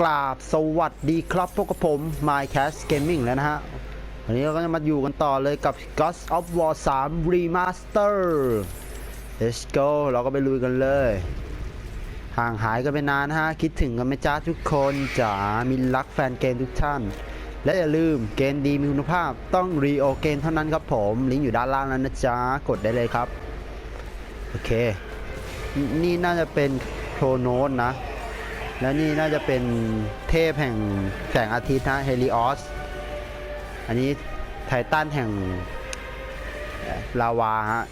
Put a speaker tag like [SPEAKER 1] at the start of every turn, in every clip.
[SPEAKER 1] กราบสวัสดีครับพวกผม MyCast Gaming แล้วนะฮะ วันนี้เราก็จะมาอยู่กันต่อเลยกับ Ghost of War 3 Remaster Let's go เราก็ไปลุยกันเลย ห่างหายกันไปนานฮะ คิดถึงกันไหมจ้าทุกคนจ๋ามีรักแฟนเกมทุกท่าน และอย่าลืมเกมดีมีคุณภาพต้องรีโอเกมเท่านั้นครับผม ลิงก์อยู่ด้านล่างนั้นนะจ๊ะ กดได้เลยครับ โอเค นี่น่าจะเป็นโครโนสนะ แล้วนี่น่าจะเป็นเทพแห่งแสงอาทิตย์นะเฮลิออส อันนี้ไททันแห่งลาวาฮะ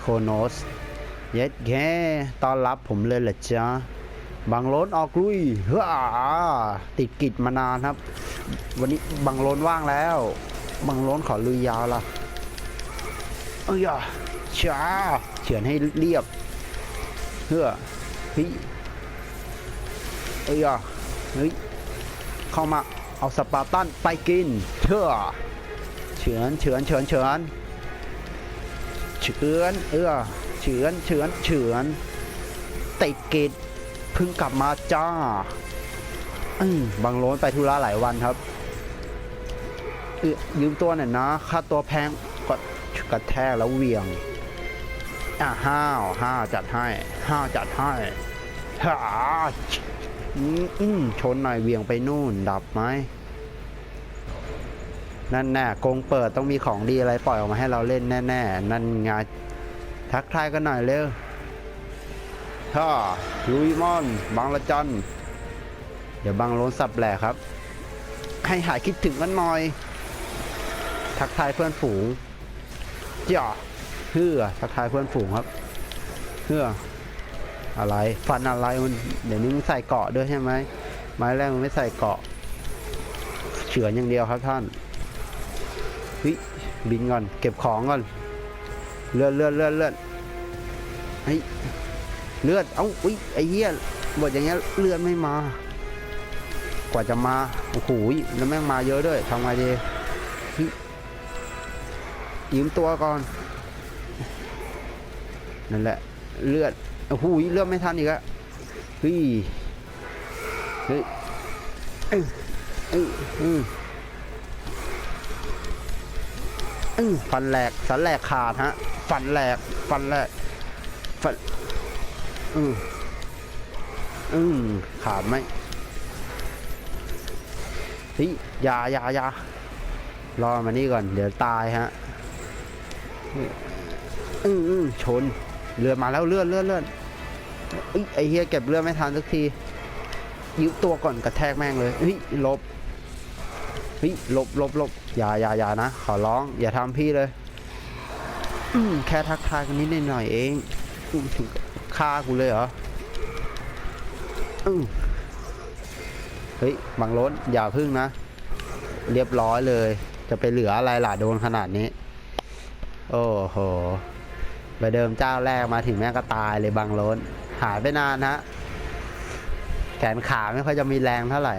[SPEAKER 1] โคโนส เย็ดแค่ต้อนรับผมเลยแหละจ๊ะบังโลนออกลุยเฮ้อติดกิจมานานครับ วันนี้บังโลนว่างแล้วบังโลนขอลุยยาวละเอ้ยช้าเฉือนให้เรียบเพื่อเฮ้ย เอ้ยอะเฮ้ยเข้ามาเอาสปาร์ตันไปกินเชื่อเฉือนเฉือนเฉือนเฉือนเฉือนเออเฉือนเฉือนเฉือนติดกิจเพิ่งกลับมาจ้าอืมบางโลนไปธุระหลายวันครับยืมตัวหน่อยนะค่าตัวแพงก็กระแทกแล้วเวียงอะห้าวห้าวจัดให้ห้าวจัดให้ฮ่า อืมชนหน่อยเวียงไปนู่น ดับไหมนั่นแน่กงเปิดต้องมีของดีอะไรปล่อยออกมาให้เราเล่นแน่ๆนั่นไงทักทายกันหน่อยเร็วฮ่าลุยมอน บางละจันเดี๋ยวบางโล้นสับแหลกครับ ให้หายคิดถึงกันหน่อย ทักทายเพื่อนฝูงจ่าเฮือทักทายเพื่อนฝูงครับเฮือ อะไรฟันอะไรมันเดี๋ยวนี้มึงใส่เกาะด้วยใช่ไหมไม้แรกมึงไม่ใส่เกาะเฉือนอย่างเดียวครับท่านเฮ้ยบินก่อน เก็บของก่อน เลือดเลือดเลือดเลือดเฮ้ยเลือด เอ้าอุ้ยไอ้เหี้ยบทอย่างเงี้ยเลือดไม่มา กว่าจะมา โอ้โหแล้วแม่งมาเยอะด้วยทำไงดียยืมตัวก่อน นั่นแหละ เลือด โอ้โหเลือกไม่ทันอีกอะเฮ้ยเฮ้ยเอ้ยเอ้ยอืมอืมฟันแหลกสันแหลกขาดฮะ ฟันแหลก ฟันแหลก ฟันอืมอืมขาดไหมเฮ้ยยายายารอมานี่ก่อน เดี๋ยวตายฮะ อืมอืมชน เรือมาแล้วเลื่อนเลื่อนเลื่อนเอ้ยไอเฮียเก็บเรือไม่ทันสักทียิ้วตัวก่อนกระแทกแม่งเลยเฮ้ยลบเฮ้ยลบลบลบอย่าอย่าอย่านะ ขอร้อง อย่าทำพี่เลยอืแค่ทักทายกันนิดหน่อยเองถึงฆ่ากูเลยเหรอเฮ้ยบังล้น อย่าพึ่งนะ เรียบร้อยเลย จะไปเหลืออะไรล่ะโดนขนาดนี้ โอ้โห ไปเดิมเจ้าแรกมาถึงแม่ก็ตายเลยบางล้น หายไปนานฮะ แขนขาไม่ค่อยจะมีแรงเท่าไหร่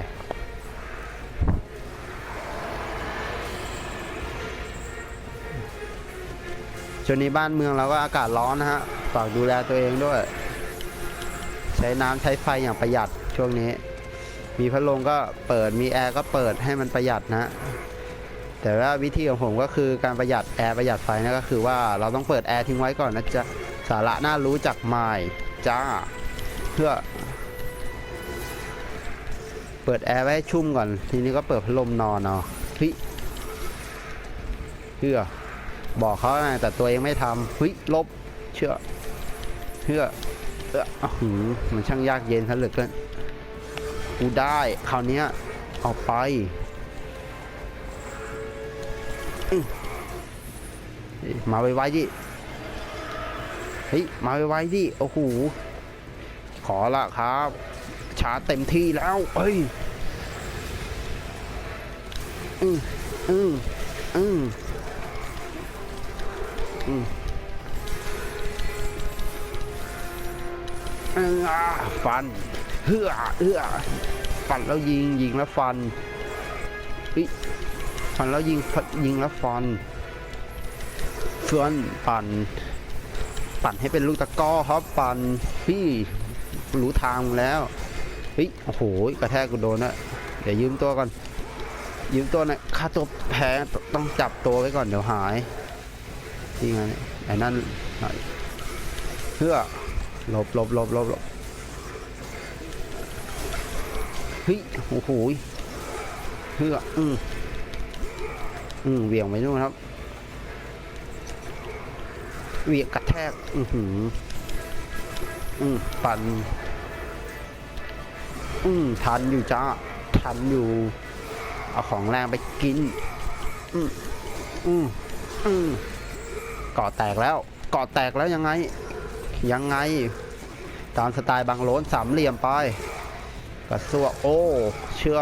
[SPEAKER 1] ช่วงนี้บ้านเมืองเราก็อากาศร้อนนะฮะ ฝากดูแลตัวเองด้วย ใช้น้ำใช้ไฟอย่างประหยัดช่วงนี้ มีพัดลมก็เปิด มีแอร์ก็เปิดให้มันประหยัดนะ แต่ว่าวิธีของผมก็คือการประหยัดแอร์ประหยัดไฟนะก็คือว่าเราต้องเปิดแอร์ทิ้งไว้ก่อนนะจ๊ะสาระน่ารู้จักไม้จ้า เพื่อ เปิดแอร์ไว้ให้ชุ่มก่อน ทีนี้ก็เปิดพัดลมนอนเนาะพี่เพื่อบอกเขาไงแต่ตัวเองไม่ทำเฮ้ยลบเชื่อเพื่อเออหือมันช่างยากเย็นซะเหลือเกินกูได้คราวนี้เออกไป มาไวๆดิ เฮ้ย มาไวๆดิ โอ้โห ขอละครับ ชาเต็มที่แล้ว เอ้ย อืมอืมอืมอืมอืมอ่าฟัน เฮือเฮือฟันแล้วยิง ยิงแล้วฟันเฮ้ยฟันแล้วยิง ยิงแล้วฟัน เพื่อนปั่นปั่นให้เป็นลูกตะก้อครับปั่นพี่รู้ทางแล้วเฮ้ยโอ้โหกระแทกกูโดนนะเดี๋ยวยืมตัวก่อนยืมตัวน่ยค่าตัวแพ้ต้องจับตัวไว้ก่อนเดี๋ยวหายนี่ไงไอ้นั่นหน่อยเพื่อหลบหลบหลบหลบหลบเฮ้ยโอ้โหเพื่ออืมอืมเวี่ยงไปนู่นครับ เหวี่ยงกระแทก อือหืออืมปัน อืมทันอยู่จ้า ทันอยู่ เอาของแรงไปกิน อืมอืมอืมก่อแตกแล้ว ก่อแตกแล้วยังไง ยังไง ตามสไตล์บางโลนสามเหลี่ยมไปกระซวกโอ้ เชื่อ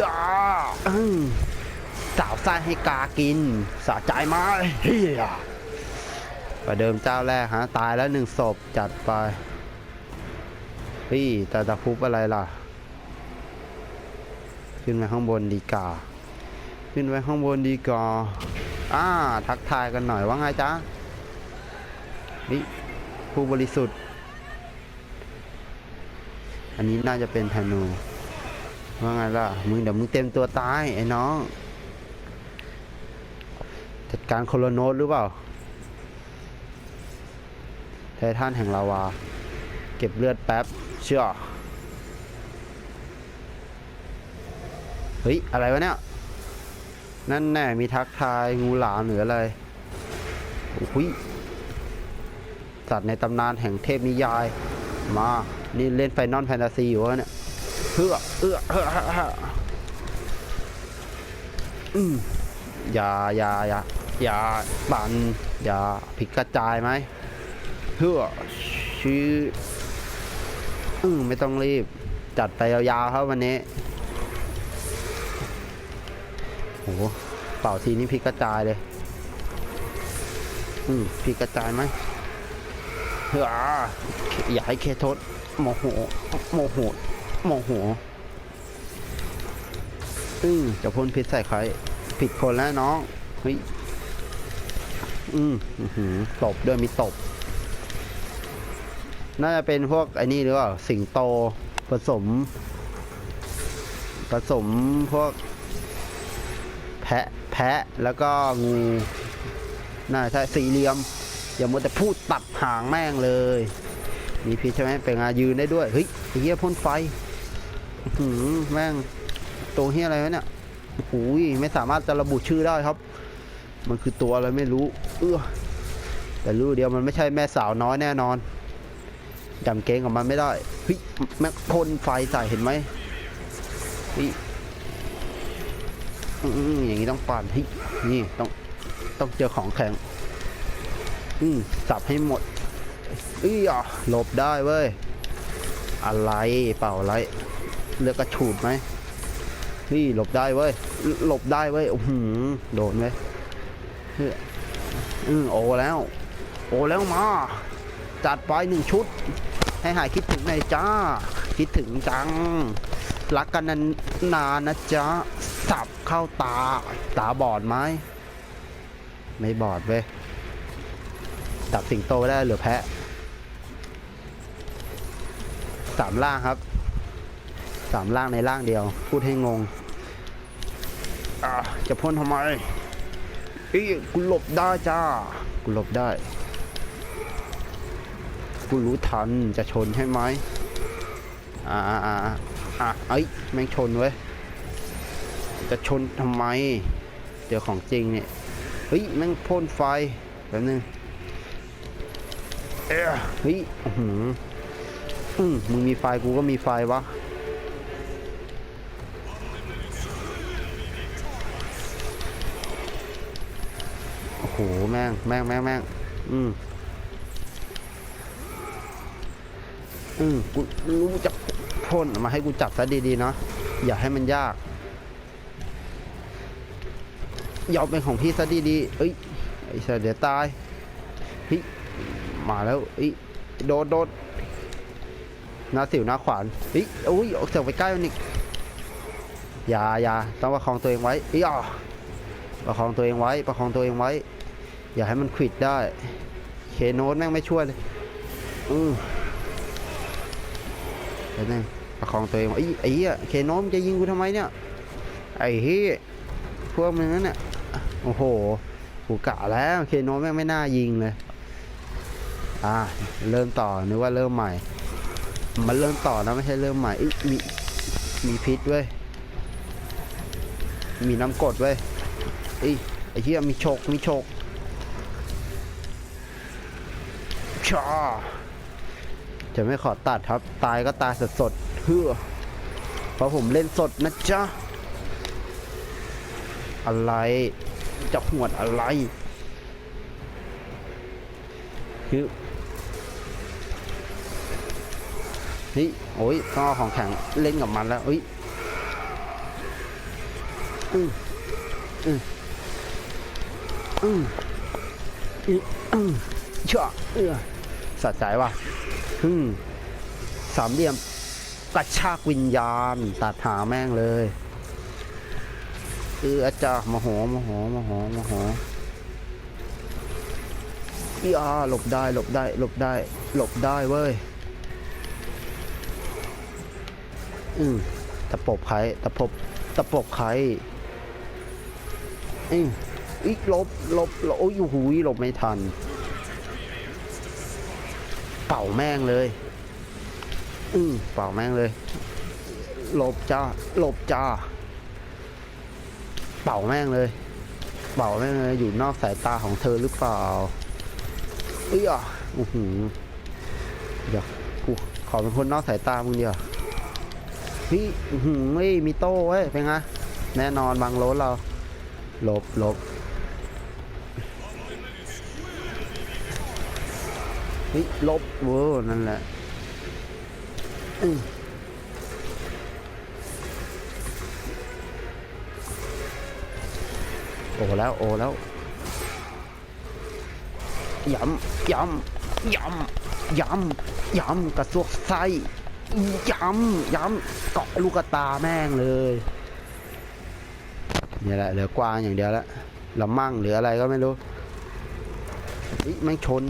[SPEAKER 1] ย่าอืม สาวไส้ให้กากินสะใจไหมเฮียประเดิมเจ้าแรกฮะตายแล้วหนึ่งศพจัดไปพี่แต่ตะคุบอะไรล่ะ ขึ้นไปข้างบนดีกา ขึ้นไปข้างบนดีกว่าอ่าทักทายกันหน่อยว่าไงจ๊ะนี่ผู้บริสุทธิ์ อันนี้น่าจะเป็นธนูว่าไงล่ะ มึงเดี๋ยวมึงเต็มตัวตายไอ้น้อง จัดการโคโลโนสหรือเปล่าไททันแห่งลาวา เก็บเลือดแป๊บ เชื่อ เฮ้ย อะไรวะเนี่ย นั่นแน่ มีทักทายงูหลามหรืออะไรโอ้ยสัตว์ในตำนานแห่งเทพนิยาย มา นี่เล่นไฟนอลแฟนตาซีอยู่วะเนี่ยเพื่อเอื้อเฮ้อเฮ้อเฮ้ออืมอย่าอย่าอย่า อย่าบันอย่าผิดกระจายไหมเพื่อชื้อืไม่ต้องรีบ จัดไปยาวๆครับวันนี้โหเป่าทีนี้พลิกกระจายเลย อืมพลิกกระจายไหมเฮ้ออย่าให้เคทษโมโหโมโหโมโหอืมจะพ่นพิษใส่ใคร ผิดคนแล้วน้อง เฮ้ย อืมตบด้วยมีตบ น่าจะเป็นพวกไอ้นี่หรือเปล่า สิงโตผสม ผสมพวก แพะแพะแล้วก็งู น่าใช่สี่เหลี่ยม อย่ามัวแต่พูดตัดหางแม่งเลย มีพิษใช่ไหมเป็นงายืนได้ด้วย เฮ้ยไอ้เหี้ยพ่นไฟหือแม่งตัวเหี้ยอะไรวะเนี่ยโอ้ยไม่สามารถจะระบุชื่อได้ครับ มันคือตัวอะไรไม่รู้ เออแต่รู้เดียวมันไม่ใช่แม่สาวน้อยแน่นอนจำเกงกับมันไม่ได้เฮ้ยแม่งพ่นไฟใส่เห็นไหมเฮ้ยอย่างนี้ต้องปั่นเฮ้ยนี่ต้องต้องเจอของแข็ง อืมสับให้หมดเอ้อะหลบได้เว้ย อะไรเปล่าอะไร เลือกกระฉูดไหมนี่หลบได้เว้ย หลบได้เว้ยโอ้โหโดนไหมเฮ้ย อืมโอแล้ว โอแล้วมา จัดไปหนึ่งชุด ให้หายคิดถึงหน่อยจ้า คิดถึงจัง รักกันนานนานนะจ๊ะ สับเข้าตา ตาบอดไหม ไม่บอดเว้ยจับสิงโตได้หลือแพะสามล่างครับสามล่างในล่างเดียว พูดให้งงะจะพ่นทำไม อีกูหลบได้จ้ากูหลบได้กูรู้ทันจะชนใช่ไหมอ่าอ่าอ่าอะเอ้ยแม่งชนเว้ยจะชนทำไม เดี๋ยวของจริงเนี่ยเฮ้ยแม่งพ่นไฟแป๊บนึงเอ้ยเฮ้ยอื้อหืออืมมึงมีไฟกูก็มีไฟวะ โอ้โห แม่งแม่งแม่งแม่งอืมอืมกูรู้จะพ่นมาให้กูจับซะดีๆเนาะอย่าให้มันยากยอมเป็นของพี่ซะดีๆเอ้ยไอ้เสเดี๋ยวตายเฮ้ยมาแล้วอ้ยโดดโดดหน้าสิวหน้าขวานเฮ้ยโอ้ยออกจากไปใกล้มันอีกอย่าอย่าต้องประคองตัวเองไว้อ้ยอะประคองตัวเองไว้ ประคองตัวเองไว้ อย่าให้มันขวิดได้ เคโนตแม่งไม่ช่วยเลยอือดี๋ยวนึงประคองตัวเองไอ้ไอ้เหี้ยเคโนมจะยิงกูทำไมเนี่ย ไอ้เหี้ยพวกมึงนั่นเนี่ยโอ้โหกูกะแล้วเคโนมแม่งไม่น่ายิงเลย อ่า เริ่มต่อนึกว่าเริ่มใหม่ มันเริ่มต่อนะไม่ใช่เริ่มใหม่อิมีมีพิษเว้ย มีน้ำกรดเว้ยไอ้ไอ้เหี้ยมีโชกมีโชก ชาจะไม่ขอตัดครับ ตายก็ตายสดสดๆเฮือเพราะผมเล่นสดนะจ๊ะ อะไร จะหวดอะไร คือนี่โอ้ยต้องเอาของแข็งเล่นกับมันแล้วเอ้ยอืมอืมอืมอืมอืมเชื่อเออ สะใจว่ะฮึมสามเหลี่ยมกระชากวิญญาณตัดหาแม่งเลยเอออาจารย์มโหมโหมโหมโหอีอาหลบได้หลบได้หลบได้หลบได้เว้ยอืมตะปบไข่ตะปบตะปบไข่อืมอีกลบลบลบโอ้ยหูยหลบไม่ทันาแม่งเลย อืมเป่าแม่งเลย หลบจ้า หลบจ้า เป่าแม่งเลย เป่าแม่งเลย อยู่นอกสายตาของเธอหรือเปล่าเอ้ยอะอือหือเดี๋ยวกูขอเป็นคนนอกสายตามึงเดียวพี่หืมเฮ้ยมีโต้เว้ยเป็นไงแน่นอนบางโรถเราหลบหลบ ฮ้ยลบเวอร์นั่นแหละโอ้แล้ว โอ้แล้วย้ำย้ำย้ำย้ำย้ำกระซวกไส้ย้ำย้ำเกาะลูกตาแม่งเลยนี่แหละเหลือกวางอย่างเดียวล้วละมั่งหรืออะไรก็ไม่รู้เฮ้ยแม่งชน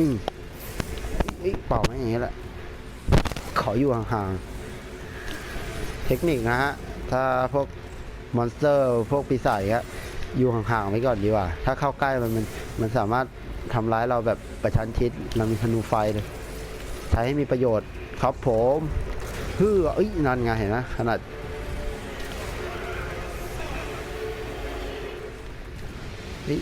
[SPEAKER 1] อืมเฮ้ยเป่าไม่อย่างนี้แหละ ขออยู่ห่างๆ เทคนิคนะฮะ ถ้าพวกมอนสเตอร์พวกปีศาจอะอยู่ห่างๆไว้ก่อนดีกว่า ถ้าเข้าใกล้มันมันมันสามารถทำร้ายเราแบบประชันชิดเรามีธนูไฟเลย ใช้ให้มีประโยชน์ครับผมเฮ้อเอ้ยนั่นไงเห็นไหมขนาดเฮ้ย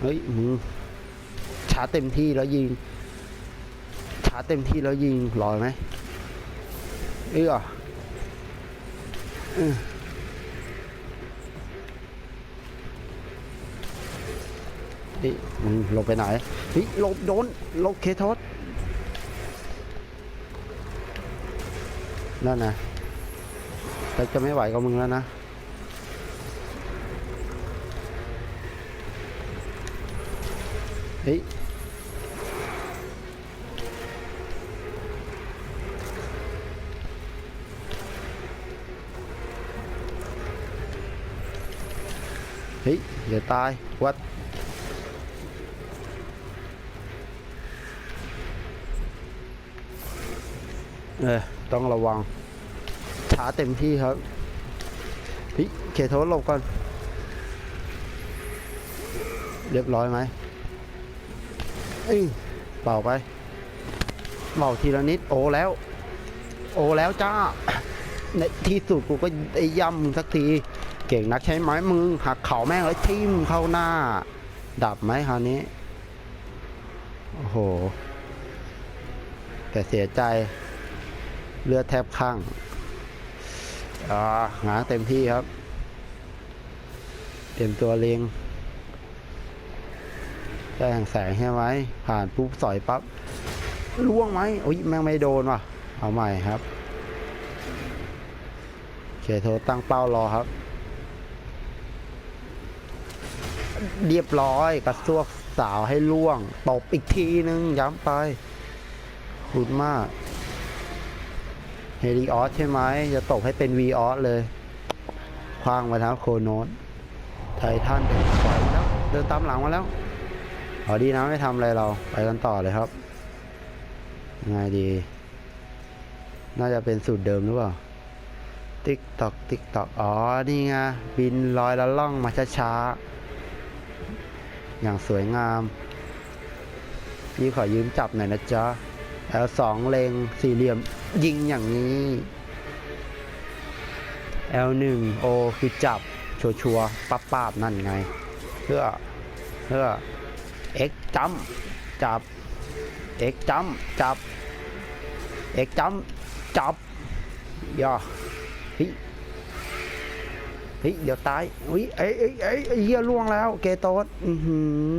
[SPEAKER 1] เฮ้ยมึงชาร์จเต็มที่แล้วยิง ชาร์จเต็มที่แล้วยิงลอยไหมเอ้ยอะเออเฮ้ยมึงหลบไปไหนเฮ้ยหลบโดนหลบเคทอสนั่นนะแต่จะไม่ไหวกับมึงแล้วนะ เฮ้ยเฮ้ยเดี๋ยวตายวัดเออต้องระวังช้าเต็มที่ครับพี่เคโทสหลบก่อน เรียบร้อยไหม เอ้ยเป่าไปเป่าทีละนิดโอแล้ว โอแล้วจ้า ในที่สุดกูก็ได้ย่ำสักที เก่งนักใช่ไหมมึงหักเข่าแม่งแล้วทิ่มเข้าหน้า ดับไหมคราวนี้ โอ้โห แต่เสียใจ เลือดแทบข้างอ่าหาเต็มที่ครับ เตรียมตัวเลียง แจ้งแสงใช่ไหมผ่านปุ๊บสอยปั๊บล่วงไหมโอ้ยแม่งไม่โดนว่ะ เอาใหม่ครับเคโทรตั้งเป้ารอครับ เรียบร้อยกระซวกสาวให้ล่วงตบอีกทีนึง ย้ำไปคุณมากเฮลิออสใช่ไหมจะตกให้เป็นวีออสเลยคว้างมาทั้งโคโนสไททันเดินปล่อยแล้วเดินตามหลังมาแล้ว อ๋อดีนะไม่ทำอะไรเราไปกันต่อเลยครับยังไงดี น่าจะเป็นสูตรเดิมหรือเปล่า ติ๊กตอกติ๊กตอกอ๋อ นี่ไง บินลอยละล่องมาช้าๆ อย่างสวยงาม นี่ขอยืมจับหน่อยนะจ๊ะ L2 เลงสี่เหลี่ยมยิงอย่างนี้ L1 O คือจับ ชัวชัวร์ๆปับปาบๆนั่นไง เพื่อเพื่อ X จำจับ X จำจับ X จำจับย่อเฮ้ยเฮ้ยเดี๋ยวตายอุ้ยเอ้ยเอ้ยเอ้ยเอ้ยเฮียล่วงแล้ว เกโตสอือหือ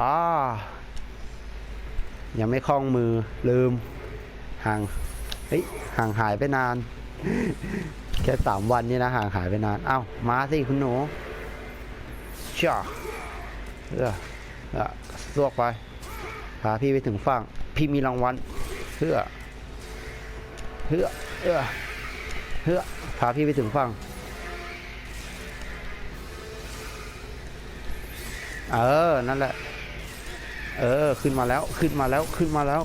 [SPEAKER 1] อ่ายังไม่คล่องมือลืม ห่างเฮ้ยห่างหายไปนาน แค่สามวันนี่นะห่างหายไปนาน เอ้า มาสิคุณหนูช่าเออ ออสวกไป พาพี่ไปถึงฝั่ง พี่มีรางวัลเพื่อเพื่อเออเพื่อพาพี่ไปถึงฝั่ง เออ นั่นแหละ เออ ขึ้นมาแล้ว ขึ้นมาแล้ว ขึ้นมาแล้ว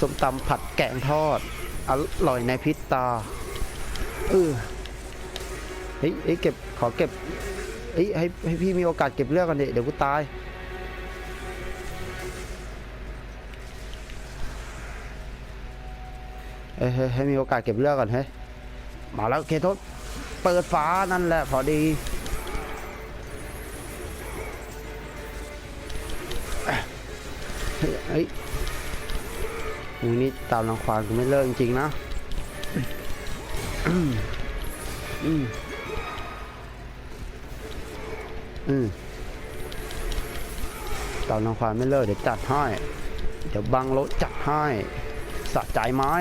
[SPEAKER 1] ส้มตำผัดแกงทอด อร่อยในพิษตา เออเฮ้ยเฮ้ยเก็บ ขอเก็บ เฮ้ยให้ให้พี่มีโอกาสเก็บเลือกกันดิเดี๋ยวกูตาย เอ้ยเฮ้ยให้มีโอกาสเก็บเลือกก่อนเฮ้ยมาแล้วเคทษเปิดฟ้านั่นแหละพอดีเฮ้ยเฮ้ยมึงนี่ตามรังควานกูไม่เลิกจริงๆนะอืม อืมอืมตามรังควานไม่เลิกเดี๋ยวจัดให้ เดี๋ยวบังรถจัดให้สะใจไม้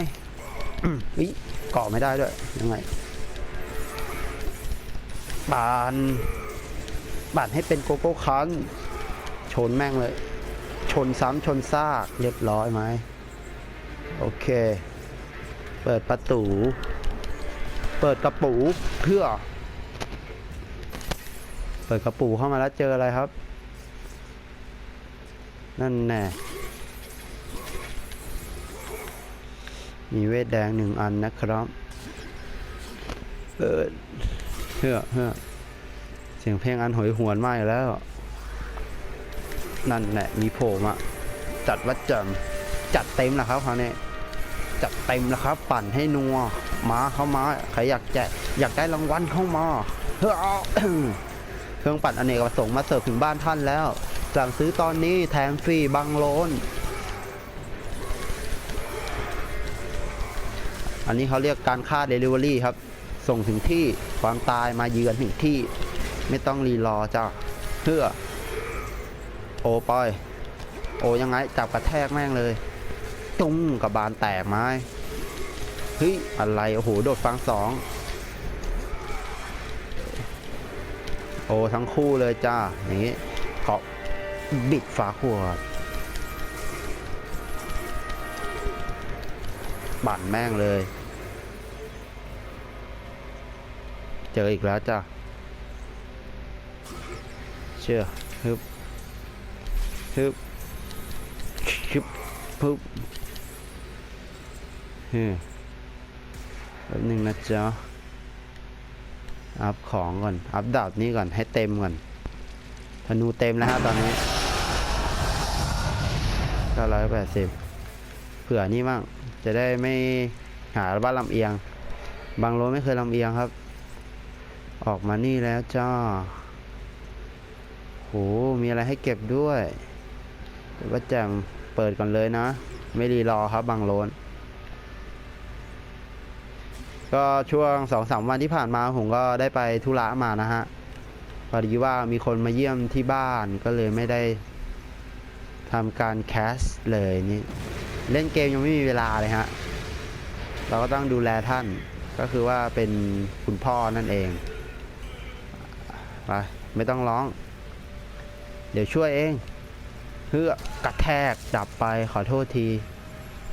[SPEAKER 1] อืมเฮ้ยเกาะไม่ได้ด้วย ยังไงบานบานให้เป็นโกโก้คันชนแม่งเลย ชนซ้ำชนซากเรียบร้อยไหม โอเค เปิดประตู เปิดกระปูเพื่อ ปิดกระปูเข้ามาแล้วเจออะไรครับ นั่นแน่มีเวทแดงหนึ่งอันนะครับเปิดเพื่อเพื่อเสียงเพลงอันหอยหวนมาอยู่แล้ว นั่นแหละมีโผล่มาจัดวัดจำจัดเต็มแล้วครับคราวนี้จัดเต็มแล้วครับ ปั่นให้นัวมาเข้ามาใครอยากแจกอยากได้รางวัลเข้ามาเฮ้อ เครื่องปั่นอเนกประสงค์มาเสิร์ฟถึงบ้านท่านแล้ว สั่งซื้อตอนนี้แถมฟรีบังโลน อันนี้เขาเรียกการค่า Delivery ครับ ส่งถึงที่ความตายมาเยือนถึงที่ ไม่ต้องรีรอจ้าเพื่อ โอปอย โอยังไงจับกระแทกแม่งเลย ตุ้มกับบานแตกไม้เฮ้ยอะไร โอ้โห โดดฟังสอง อทั้งคู่เลยจ้า อย่างนี้ขอบิดฝาขวดบั่นแม่งเลย เจออีกแล้วจ้ะเชื่อฮึบฮึบชึบปึ๊บเฮ้ยแป๊บหนึ่งนะจ๊ะ อัพของก่อน อัพดาบนี้ก่อนให้เต็มก่อนธนูเต็มแล้วฮะตอนนี้980เผื่อนี่มั่งจะได้ไม่หาบ้านลำเอียง บางโลไม่เคยลำเอียงครับ ออกมานี่แล้วจ้าโหมีอะไรให้เก็บด้วยแต่ว่าแจมเปิดก่อนเลยนะ ไม่รีรอครับบางโลน ก็ช่วงสองสามวันที่ผ่านมาผมก็ได้ไปธุระมานะฮะพอดีว่ามีคนมาเยี่ยมที่บ้านก็เลยไม่ได้ทำการแคสเลยนี่เล่นเกมยังไม่มีเวลาเลยฮะเราก็ต้องดูแลท่านก็คือว่าเป็นคุณพ่อนั่นเองไปไม่ต้องร้อง เดี๋ยวช่วยเองเพื่อกระแทกดับไปขอโทษที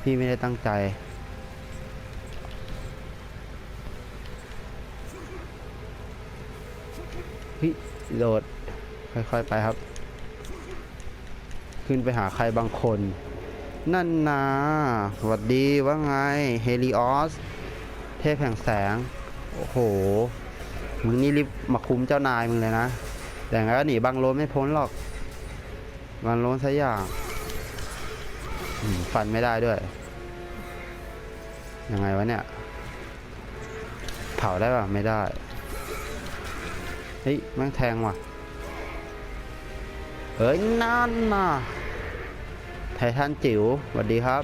[SPEAKER 1] พี่ไม่ได้ตั้งใจ ฮ้ยโดด ค่อยๆไปครับ ขึ้นไปหาใครบางคน นั่นนะสวัสดีว่าไง เฮลิออส เทพแห่งแสง โอ้โห มึงนี่รีบมาคุ้มเจ้านายมึงเลยนะ แต่งั้นหนีบังโลนไม่พ้นหรอกบังโลนซะอย่างฟันไม่ได้ด้วย ยังไงวะเนี่ย เผาได้ป่ะ ไม่ได้ เฮ้ยแม่งแทงว่ะเอ้ยนั่นน่ะไททันจิ๋วสวัสดีครับ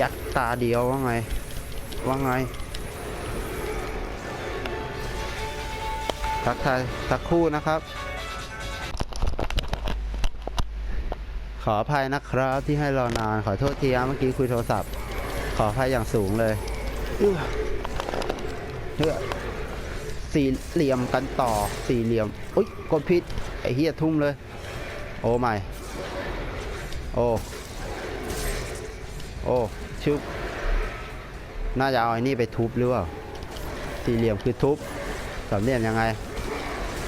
[SPEAKER 1] ยัดตาเดียวว่าไง ว่าไง ทักทายสักคู่นะครับ ขออภัยนะครับที่ให้รอนาน ขอโทษทีนะเมื่อกี้คุยโทรศัพท์ ขออภัยอย่างสูงเลยอื้อเฮ้ย สี่เหลี่ยมกันต่อสี่เหลี่ยมอุ้ยกดผิดไอ้เฮียทุ่มเลย โอ้ไม่โอ้โอ้ชุบน่าจะเอาไอ้นี่ไปทุบหรือเปล่าสี่เหลี่ยมคือทุบสามเหลี่ยมยังไง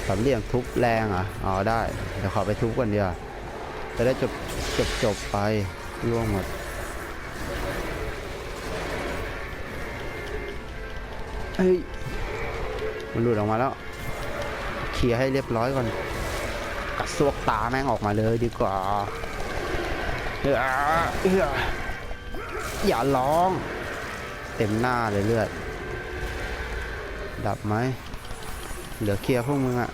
[SPEAKER 1] สามเหลี่ยมทุบแรงอะอ๋อได้เดี๋ยวขอไปทุบก่อนเดียวจะได้จบจบจบไปร่วงหมดเฮ้ย มันหลุดออกมาแล้ว เคลียร์ให้เรียบร้อยก่อนกระซวกตาแม่งออกมาเลยดีกว่าเอ้อเอ้ออย่าร้อง เต็มหน้าเลยเลือด ดับไหม เหลือเคลียร์พวกมึงอะ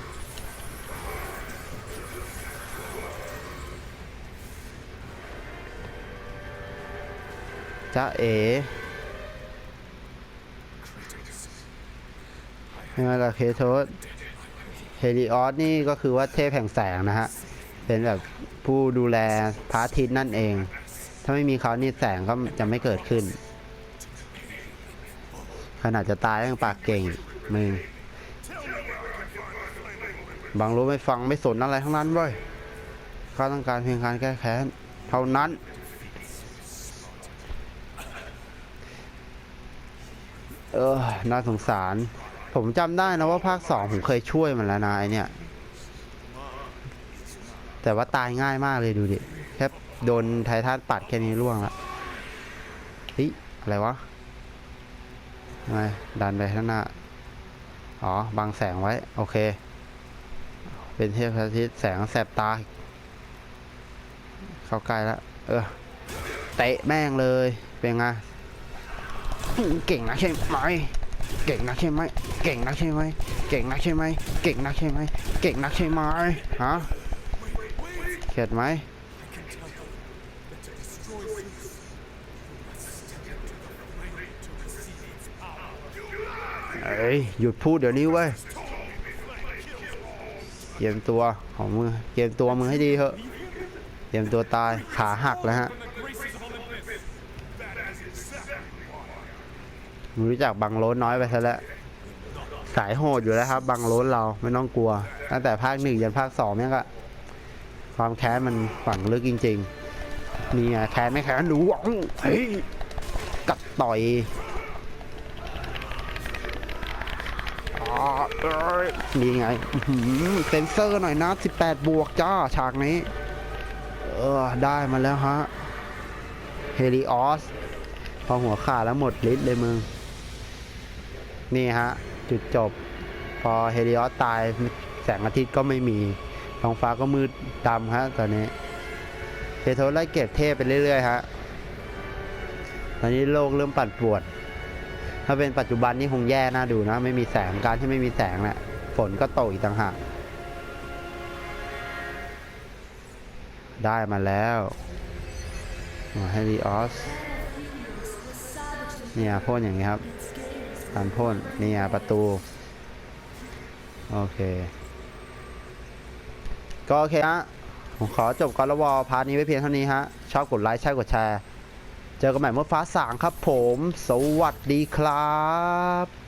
[SPEAKER 1] จ้าเอ๋ ยังไงล่ะเคโทสเฮลิออสนี่ก็คือว่าเทพแห่งแสงนะฮะ เป็นแบบผู้ดูแลพระอาทิตย์นั่นเอง ถ้าไม่มีเขานี่แสงก็จะไม่เกิดขึ้น ขนาดจะตายยังปากเก่งมึงบางรู้ไม่ฟังไม่สนอะไรทั้งนั้นเว้ยเขาต้องการเพียงการแก้แค้นเท่านั้น เออ น่าสงสาร ผมจำได้นะว่าภาคสองผมเคยช่วยมันแล้วนะไอเนี่ย แต่ว่าตายง่ายมากเลยดูดิ แค่โดนไททันปัดแค่นี้ร่วงละเฮ้ยอะไรวะทไมดันไปข้างหน้า อ๋อ บังแสงไว้ โอเค เป็นเทพอาทิตย์แสงแสบตา เข้าใกล้แล้ว เออ เตะแม่งเลย เป็นไง เก่งนะใช่ไหม เก่งนักใช่ไหมเก่งนักใช่ไหมเก่งนักใช่ไหมเก่งนักใช่ไหมเก่งนักใช่ไหมฮะเข็ดไหมเอ้ยหยุดพูดเดี๋ยวนี้เว้ยเตรียมตัวของมือเตรียมตัวมือให้ดีเถอะเตรียมตัวตายขาหักแล้วฮะ รู้จักบังโลนน้อยไปซะแล้วสายโหดอยู่แล้วครับ บังโลนเราไม่ต้องกลัว ตั้งแต่ภาคหนึ่งยันภาคสองเนี่ยก็ความแค้นมันฝังลึกจริงๆนี่ไงแค้นไม่แค้นหนูหวังเฮ้ยกัดต่อยอ่าเอ้ยนี่ไงเซนเซอร์หน่อยนะ 18 บวกจ้า ฉากนี้ เออ ได้มาแล้วฮะ เฮลิออส พอหัวขาดแล้วหมดฤทธิ์เลยมึง นี่ฮะ จุดจบ พอเฮลิออสตายแสงอาทิตย์ก็ไม่มีท้องฟ้าก็มืดดำฮะตอนนี้เทโทสไล่เก็บเทพไปเรื่อย ๆ ฮะ ตอนนี้โลกเริ่มปั่นป่วน ถ้าเป็นปัจจุบันนี่คงแย่น่าดูนะ ไม่มีแสง การที่ไม่มีแสงเนะี่ยฝนก็ตกอีกต่างหาก ได้มาแล้วให้ดีออส เนี่ยพ่นอย่างนี้ครับ การพ่นเนี่ยประตู โอเค ก็โอเคฮะผมขอจบกอลวอพาร์ทนี้ไว้เพียงเท่านี้ฮะ ชอบกดไลค์ใช่กดแชร์ เจอกันใหม่เมื่อฟ้าสางครับผม สวัสดีครับ